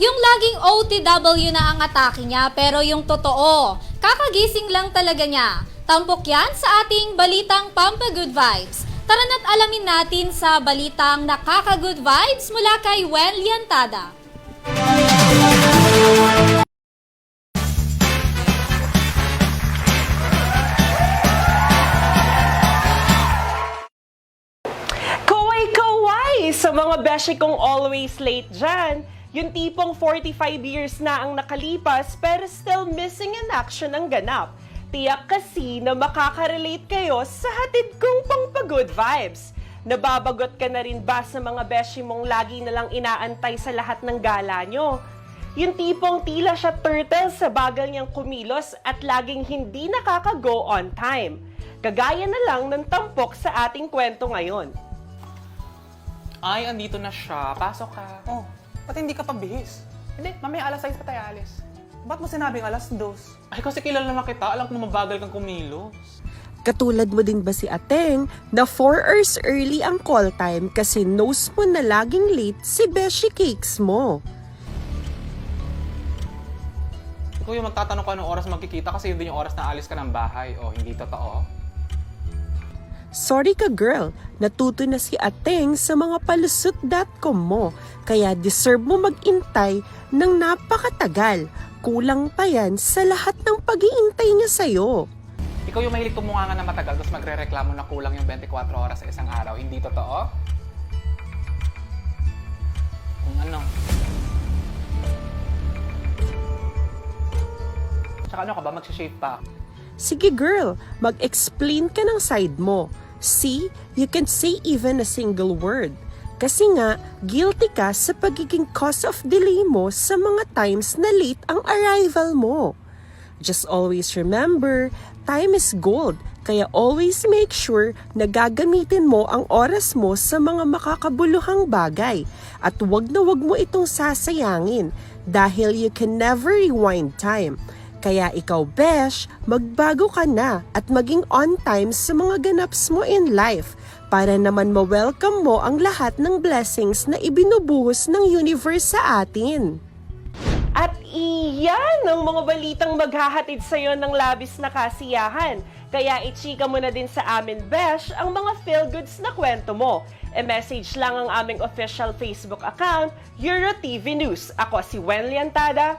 Yung laging OTW na ang atake niya pero yung totoo, kakagising lang talaga niya. Tampok yan sa ating balitang Pampa Good Vibes. Tara na't alamin natin sa balitang nakaka-good vibes mula kay Wen Liantada. Kaway-kaway sa mga beshi kong always late dyan. Yung tipong 45 years na ang nakalipas pero still missing in action ang ganap. Tiyak kasi na makaka-relate kayo sa hatid kong pangpa-good vibes. Nababagot ka na rin ba sa mga beshi mong lagi na lang inaantay sa lahat ng gala nyo? Yung tipong tila siya turtle sa bagal niyang kumilos at laging hindi nakaka-go on time. Kagaya na lang ng tampok sa ating kwento ngayon. Ay, andito na siya. Pasok ka. Oh, ba't hindi ka pabihis? Hindi, mamaya alas 6 pa tayo alis. Ba't mo sinabing alas 2? Ay, kasi kilala na kita. Alam ko na mabagal kang kumilos. Katulad mo din ba si Ateng na 4 hours early ang call time kasi knows mo na laging late si Beshi Cakes mo? Ikaw yung magtatanong ko anong oras magkikita kasi yun din yung oras na alis ka ng bahay. O, hindi totoo. Sorry ka girl, natuto na si Ateng sa mga palusot.com mo kaya deserve mo magintay ng napakatagal. Kulang pa yan sa lahat ng pag-iintay niya sa'yo. Ikaw yung mahilig tumunganga na matagal tapos magre-reklamo na kulang yung 24 oras sa isang araw. Hindi totoo? Kung ano. Tsaka ano ka ba? Magsishave pa. Sige girl, mag-explain ka ng side mo. See, you can say even a single word. Kasi nga, guilty ka sa pagiging cause of delay mo sa mga times na late ang arrival mo. Just always remember, time is gold. Kaya always make sure na gagamitin mo ang oras mo sa mga makakabuluhang bagay. At wag na wag mo itong sasayangin dahil you can never rewind time. Kaya ikaw, Besh, magbago ka na at maging on time sa mga ganaps mo in life para naman ma-welcome mo ang lahat ng blessings na ibinubuhos ng universe sa atin. At iyan ang mga balitang maghahatid sa iyo ng labis na kasiyahan. Kaya ichika mo na din sa amin, Besh, ang mga feel-goods na kwento mo. E-message lang ang aming official Facebook account, Euro TV News. Ako si Wen Liantada.